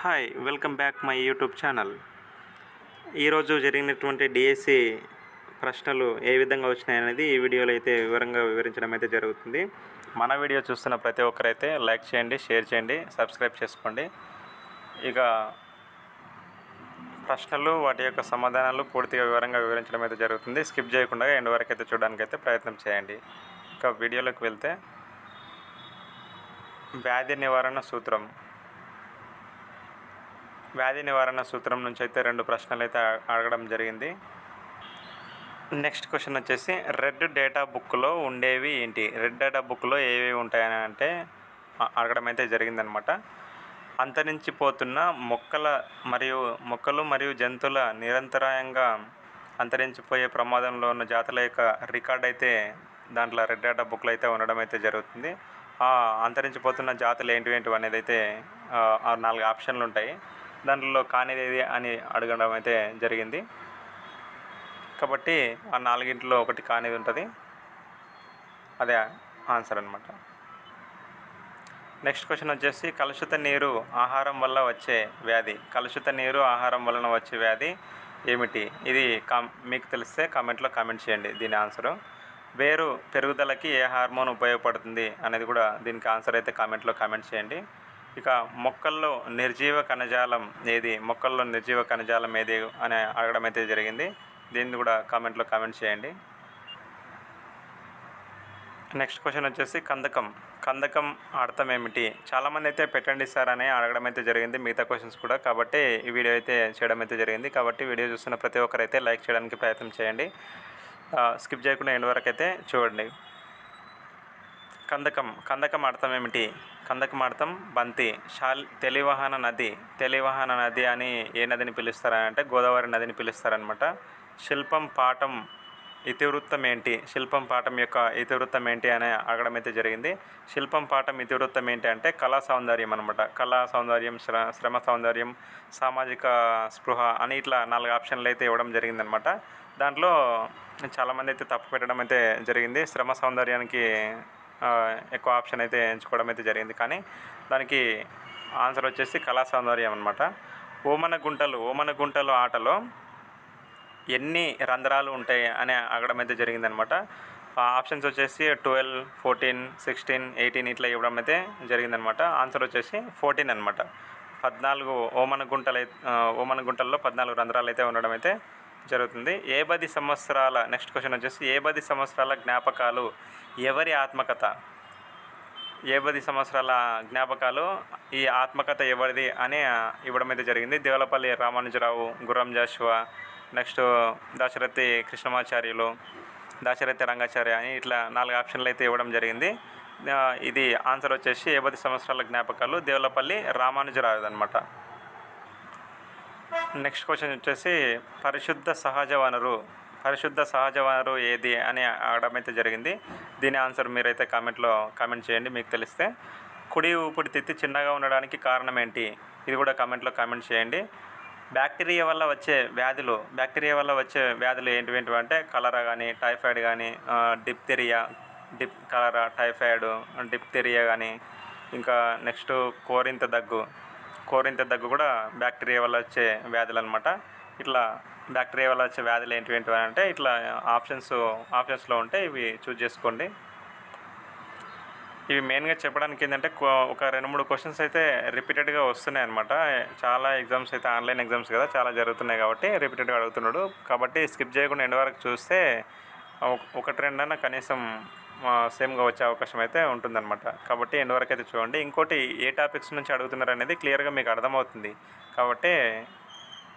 Hi welcome back my YouTube channel. ఈరోజు జరిగినటువంటి DSC ప్రశ్నలు ఏ విధంగా వచ్చినాయనేది ఈ వీడియోలో అయితే వివరంగా వివరించడం అయితే జరుగుతుంది. మన వీడియో చూస్తున్న ప్రతి ఒక్కరైతే లైక్ చేయండి షేర్ చేయండి సబ్స్క్రైబ్ చేసుకోండి. ఇక ప్రశ్నలు వాటి యొక్క సమాధానాలు పూర్తిగా వివరంగా వివరించడం అయితే జరుగుతుంది. స్కిప్ చేయకుండా ఎండ్ వరకు అయితే చూడడానికి అయితే ప్రయత్నం చేయండి. ఇక వీడియోలోకి వెళ్తే వ్యాధి నివారణ సూత్రం. వ్యాధి నివారణ సూత్రం నుంచి అయితే రెండు ప్రశ్నలు అయితే అడగడం జరిగింది. నెక్స్ట్ క్వశ్చన్ వచ్చేసి రెడ్ డేటా బుక్లో ఉండేవి ఏంటి? రెడ్ డేటా బుక్లో ఏవేవి ఉంటాయని అంటే అడగడం అయితే జరిగిందనమాట. అంతరించిపోతున్న మొక్కల మరియు మొక్కలు మరియు జంతువుల నిరంతరాయంగా అంతరించిపోయే ప్రమాదంలో ఉన్న జాతుల యొక్క రికార్డ్ అయితే దాంట్లో రెడ్ డేటా బుక్లో అయితే ఉండడం అయితే జరుగుతుంది. అంతరించిపోతున్న జాతులు ఏంటివి ఏంటి అనేది అయితే నాలుగు ఆప్షన్లు ఉంటాయి. దాంట్లో కానిది ఏది అని అడగడం అయితే జరిగింది. కాబట్టి ఆ నాలుగింటిలో ఒకటి కానిది ఉంటుంది. అదే ఆన్సర్ అనమాట నెక్స్ట్ క్వశ్చన్ వచ్చేసి కలుషిత నీరు ఆహారం వల్ల వచ్చే వ్యాధి. కలుషిత నీరు ఆహారం వలన వచ్చే వ్యాధి ఏమిటి? ఇది కామ్ మీకు తెలిస్తే కామెంట్లో కామెంట్ చేయండి దీని ఆన్సరు. వేరు పెరుగుదలకి ఏ హార్మోన్ ఉపయోగపడుతుంది అనేది కూడా దీనికి ఆన్సర్ అయితే కామెంట్లో కామెంట్ చేయండి. ఇక మొక్కల్లో నిర్జీవ కణజాలం ఏది? మొక్కల్లో నిర్జీవ కణజాలం ఏది? అని అడగడం అయితే జరిగింది. దీన్ని కూడా కామెంట్లో కామెంట్ చేయండి. నెక్స్ట్ క్వశ్చన్ వచ్చేసి కందకం. కందకం అర్థం ఏమిటి? చాలామంది అయితే పెట్టండి సార్ అని అడగడం అయితే జరిగింది. మిగతా క్వశ్చన్స్ కూడా. కాబట్టి ఈ వీడియో అయితే చేయడం అయితే జరిగింది. కాబట్టి వీడియో చూస్తున్న ప్రతి ఒక్కరైతే లైక్ చేయడానికి ప్రయత్నం చేయండి. స్కిప్ చేయకుండా ఎండ్ వరకు అయితే చూడండి. కందకం. కందకం అర్థం ఏమిటి? కందకం బంతి. శాల్ తెలివాహన నది. తెలివాహన నది అని ఏ నదిని పిలుస్తారని అంటే గోదావరి నదిని పిలుస్తారనమాట. శిల్పం పాఠం ఇతివృత్తం ఏంటి? శిల్పం పాఠం యొక్క ఇతివృత్తం ఏంటి అని అడగడం అయితే జరిగింది. శిల్పం పాఠం ఇతివృత్తం ఏంటి అంటే కళా సౌందర్యం అనమాట కళా సౌందర్యం శ్ర శ్రమ సౌందర్యం సామాజిక స్పృహ అని ఇట్లా నాలుగు ఆప్షన్లు అయితే ఇవ్వడం జరిగిందనమాట. దాంట్లో చాలామంది అయితే తప్పు పెట్టడం అయితే జరిగింది. శ్రమ సౌందర్యానికి ఎక్కువ ఆప్షన్ అయితే ఎంచుకోవడం అయితే జరిగింది. కానీ దానికి ఆన్సర్ వచ్చేసి కళా సౌందర్యం అనమాట ఓమన గుంటలు ఓమన గుంటలు ఆటలో ఎన్ని రంధ్రాలు ఉంటాయి అని అడగడం అయితే జరిగిందనమాట ఆ ఆప్షన్స్ వచ్చేసి ట్వెల్వ్ ఫోర్టీన్ సిక్స్టీన్ ఎయిటీన్ ఇట్లా ఇవ్వడం అయితే జరిగిందనమాట ఆన్సర్ వచ్చేసి ఫోర్టీన్ అనమాట పద్నాలుగు ఓమన గుంటలు ఓమన గుంటల్లో పద్నాలుగు రంధ్రాలు అయితే ఉండడం అయితే జరుగుతుంది. ఏ పది సంవత్సరాల నెక్స్ట్ క్వశ్చన్ వచ్చేసి ఏ పది సంవత్సరాల జ్ఞాపకాలు ఎవరి ఆత్మకథ? ఏ పది సంవత్సరాల జ్ఞాపకాలు ఈ ఆత్మకథ ఎవరిది అని ఇవ్వడం అయితే జరిగింది. దేవలపల్లి రామానుజరావు గుర్రం జాషువా నెక్స్ట్ దాశరథి కృష్ణమాచార్యులు దాశరథి రంగాచార్య అని ఇట్లా నాలుగు ఆప్షన్లు అయితే ఇవ్వడం జరిగింది. ఇది ఆన్సర్ వచ్చేసి ఏ పది సంవత్సరాల జ్ఞాపకాలు దేవలపల్లి రామానుజరావు అనమాట నెక్స్ట్ క్వశ్చన్ వచ్చేసి పరిశుద్ధ సహజ వనరు పరిశుద్ధ సహజ వనరు ఏది అని అడగడం అయితే జరిగింది. దీని ఆన్సర్ మీరైతే కామెంట్లో కామెంట్ చేయండి మీకు తెలిస్తే. కుడి ఊపిరితిత్తి చిన్నగా ఉండడానికి కారణం ఏంటి? ఇది కూడా కామెంట్లో కామెంట్ చేయండి. బ్యాక్టీరియా వల్ల వచ్చే వ్యాధులు బ్యాక్టీరియా వల్ల వచ్చే వ్యాధులు ఏంటివి అంటే కలరా కానీ టైఫాయిడ్ కానీ డిప్తెరియా డిప్ కలరా టైఫాయిడ్ డిప్తెరియా కానీ ఇంకా నెక్స్ట్ కోరింత దగ్గు కోరింత దగ్గు కూడా బ్యాక్టీరియా వల్ల వచ్చే వ్యాధులు అనమాట ఇట్లా బ్యాక్టీరియా వల్ల వచ్చే వ్యాధులు ఏంటివి ఏంటి అని అంటే ఇట్లా ఆప్షన్స్ ఆప్షన్స్లో ఉంటే ఇవి చూజ్ చేసుకోండి. ఇవి మెయిన్గా చెప్పడానికి ఏంటంటే ఒక రెండు మూడు క్వశ్చన్స్ అయితే రిపీటెడ్గా వస్తున్నాయి అనమాట చాలా ఎగ్జామ్స్ అయితే ఆన్లైన్ ఎగ్జామ్స్ కదా చాలా జరుగుతున్నాయి కాబట్టి రిపీటెడ్గా అడుగుతున్నాడు. కాబట్టి స్కిప్ చేయకుండా ఎండ్ వరకు చూస్తే ఒక- ఒకటి రెండన్నా కనీసం సేమ్గా వచ్చే అవకాశం అయితే ఉంటుందన్నమాట. కాబట్టి ఎండ్ వరకు అయితే చూడండి. ఇంకోటి ఏ టాపిక్స్ నుంచి అడుగుతున్నారు అనేది క్లియర్గా మీకు అర్థమవుతుంది. కాబట్టి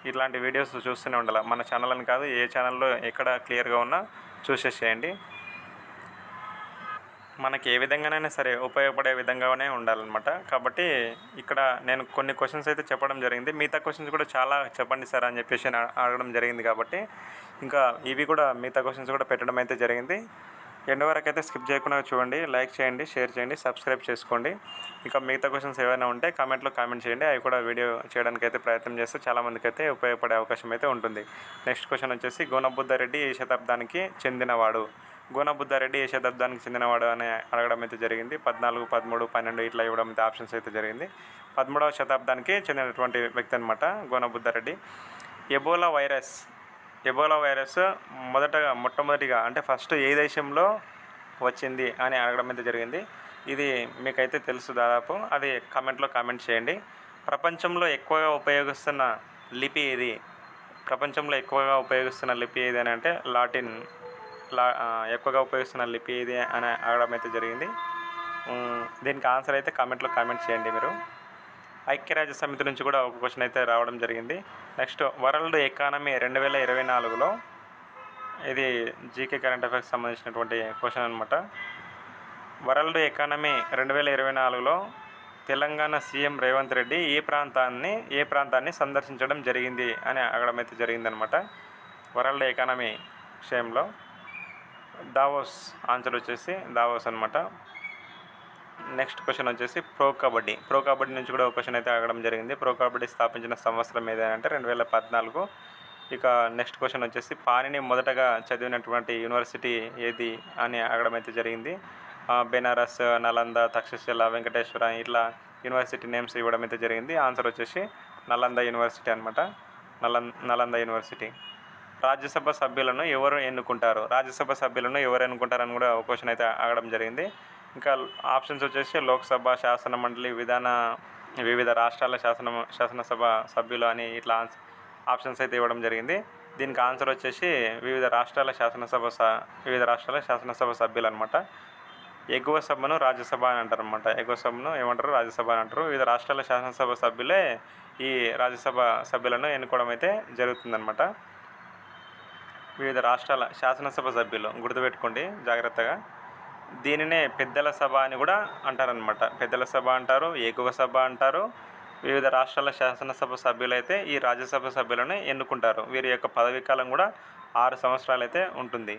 ఇట్లాంటి వీడియోస్ చూస్తూనే ఉండాలి. మన ఛానల్ అని కాదు ఏ ఛానల్లో ఎక్కడ క్లియర్గా ఉన్నా చూసేసేయండి. మనకి ఏ విధంగానైనా సరే ఉపయోగపడే విధంగానే ఉండాలన్నమాట. కాబట్టి ఇక్కడ నేను కొన్ని క్వశ్చన్స్ అయితే చెప్పడం జరిగింది. మిగతా క్వశ్చన్స్ కూడా చాలా చెప్పండి సార్ అని చెప్పేసి అడగడం జరిగింది కాబట్టి ఇంకా ఇవి కూడా మిగతా క్వశ్చన్స్ కూడా పెట్టడం అయితే జరిగింది. ఎండ్ వరకు అయితే స్కిప్ చేయకుండా చూడండి లైక్ చేయండి షేర్ చేయండి సబ్స్క్రైబ్ చేసుకోండి. ఇంకా మిగతా క్వశ్చన్స్ ఏమైనా ఉంటే కామెంట్లో కామెంట్ చేయండి. అవి కూడా వీడియో చేయడానికి అయితే ప్రయత్నం చేస్తే చాలామందికి అయితే ఉపయోగపడే అవకాశం అయితే ఉంటుంది. నెక్స్ట్ క్వశ్చన్ వచ్చేసి గోనబుద్ధారెడ్డి ఏ శతాబ్దానికి చెందినవాడు? గోనబుద్ధారెడ్డి ఏ శతాబ్దానికి చెందినవాడు అని అడగడం అయితే జరిగింది. పద్నాలుగు పదమూడు పన్నెండు ఇట్లా ఇవ్వడం అయితే ఆప్షన్స్ అయితే జరిగింది. పదమూడవ శతాబ్దానికి చెందినటువంటి వ్యక్తి అనమాట Gonabuddhareddy. Ebola virus Ebola virus మొదటగా మొట్టమొదటిగా అంటే ఫస్ట్ ఏ దేశంలో వచ్చింది అని అడగడం అయితే జరిగింది. ఇది మీకైతే తెలుసు దాదాపు. అది కామెంట్లో కామెంట్ చేయండి. ప్రపంచంలో ఎక్కువగా ఉపయోగిస్తున్న లిపి ఏది? ప్రపంచంలో ఎక్కువగా ఉపయోగిస్తున్న లిపి ఏది అని అంటే లాటిన్. లా ఎక్కువగా ఉపయోగిస్తున్న లిపి ఏది అని అడగడం అయితే జరిగింది. దీనికి ఆన్సర్ అయితే కామెంట్లో కామెంట్ చేయండి మీరు. ఐక్యరాజ్య సమితి నుంచి కూడా ఒక క్వశ్చన్ అయితే రావడం జరిగింది. నెక్స్ట్ వరల్డ్ ఎకానమీ రెండు వేల ఇరవై నాలుగులో ఇది జీకే కరెంట్ అఫైర్స్ సంబంధించినటువంటి క్వశ్చన్ అనమాట వరల్డ్ ఎకానమీ రెండు వేల ఇరవై నాలుగులో తెలంగాణ సీఎం రేవంత్ రెడ్డి ఏ ప్రాంతాన్ని ఏ ప్రాంతాన్ని సందర్శించడం జరిగింది అని అడగడమైతే అయితే జరిగిందనమాట వరల్డ్ ఎకానమీ విషయంలో దావోస్ ఆన్సర్ వచ్చేసి దావోస్ అనమాట నెక్స్ట్ క్వశ్చన్ వచ్చేసి ప్రో కబడ్డీ. ప్రో కబడ్డీ నుంచి కూడా ఒక క్వశ్చన్ అయితే అడగడం జరిగింది. ప్రో కబడ్డీ స్థాపించిన సంవత్సరం ఏదంటే రెండు వేల పద్నాలుగు. ఇక నెక్స్ట్ క్వశ్చన్ వచ్చేసి పాణిని మొదటగా చదివినటువంటి యూనివర్సిటీ ఏది అని అడగడం అయితే జరిగింది. బెనారస్ నలంద తక్షశిల వెంకటేశ్వర ఇట్లా యూనివర్సిటీ నేమ్స్ ఇవ్వడం అయితే జరిగింది. ఆన్సర్ వచ్చేసి నలంద యూనివర్సిటీ అనమాట నలం నలంద యూనివర్సిటీ. రాజ్యసభ సభ్యులను ఎవరు ఎన్నుకుంటారు? రాజ్యసభ సభ్యులను ఎవరు ఎన్నుకుంటారని కూడా ఒక క్వశ్చన్ అయితే అడగడం జరిగింది. ఇంకా ఆప్షన్స్ వచ్చేసి లోక్సభ శాసన మండలి విధాన వివిధ రాష్ట్రాల శాసన శాసనసభ సభ్యులు అని ఇట్లా ఆప్షన్స్ అయితే ఇవ్వడం జరిగింది. దీనికి ఆన్సర్ వచ్చేసి వివిధ రాష్ట్రాల శాసనసభ స వివిధ రాష్ట్రాల శాసనసభ సభ్యులు అనమాట ఎగువ సభను రాజ్యసభ అని అంటారు అనమాట ఎగువ సభను ఏమంటారు? రాజ్యసభ అని అంటారు. వివిధ రాష్ట్రాల శాసనసభ సభ్యులే ఈ రాజ్యసభ సభ్యులను ఎన్నుకోవడం అయితే జరుగుతుందన్నమాట వివిధ రాష్ట్రాల శాసనసభ సభ్యులు గుర్తుపెట్టుకోండి జాగ్రత్తగా. దీనినే పెద్దల సభ అని కూడా అంటారనమాట పెద్దల సభ అంటారు ఎగువ సభ అంటారు. వివిధ రాష్ట్రాల శాసనసభ సభ్యులైతే ఈ రాజ్యసభ సభ్యులను ఎన్నుకుంటారు. వీరి యొక్క పదవీ కాలం కూడా ఆరు సంవత్సరాలు అయితే ఉంటుంది.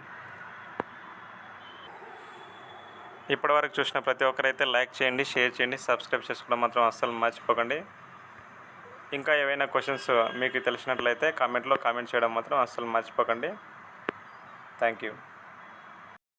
ఇప్పటివరకు చూసిన ప్రతి ఒక్కరైతే లైక్ చేయండి షేర్ చేయండి సబ్స్క్రైబ్ చేసుకోవడం మాత్రం అస్సలు మర్చిపోకండి. ఇంకా ఏవైనా క్వశ్చన్స్ మీకు తెలిసినట్లయితే కామెంట్లో కామెంట్ చేయడం మాత్రం అస్సలు మర్చిపోకండి. Thank you.